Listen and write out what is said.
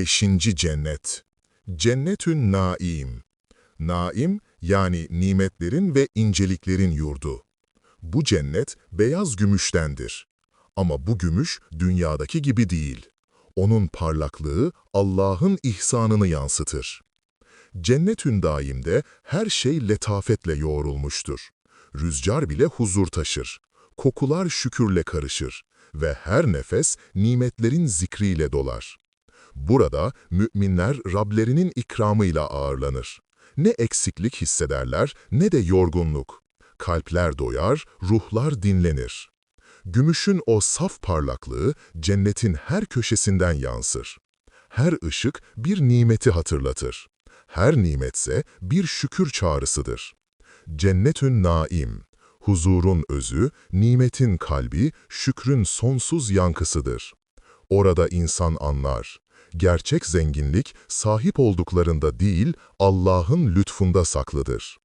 Beşinci cennet. Cennetün naim. Naim, yani nimetlerin ve inceliklerin yurdu. Bu cennet beyaz gümüştendir. Ama bu gümüş dünyadaki gibi değil. Onun parlaklığı Allah'ın ihsanını yansıtır. Cennetün daimde her şey letafetle yoğrulmuştur. Rüzgar bile huzur taşır. Kokular şükürle karışır ve her nefes nimetlerin zikriyle dolar. Burada müminler Rablerinin ikramıyla ağırlanır. Ne eksiklik hissederler ne de yorgunluk. Kalpler doyar, ruhlar dinlenir. Gümüşün o saf parlaklığı cennetin her köşesinden yansır. Her ışık bir nimeti hatırlatır. Her nimetse bir şükür çağrısıdır. Cennetün naim, huzurun özü, nimetin kalbi, şükrün sonsuz yankısıdır. Orada insan anlar. Gerçek zenginlik sahip olduklarında değil, Allah'ın lütfunda saklıdır.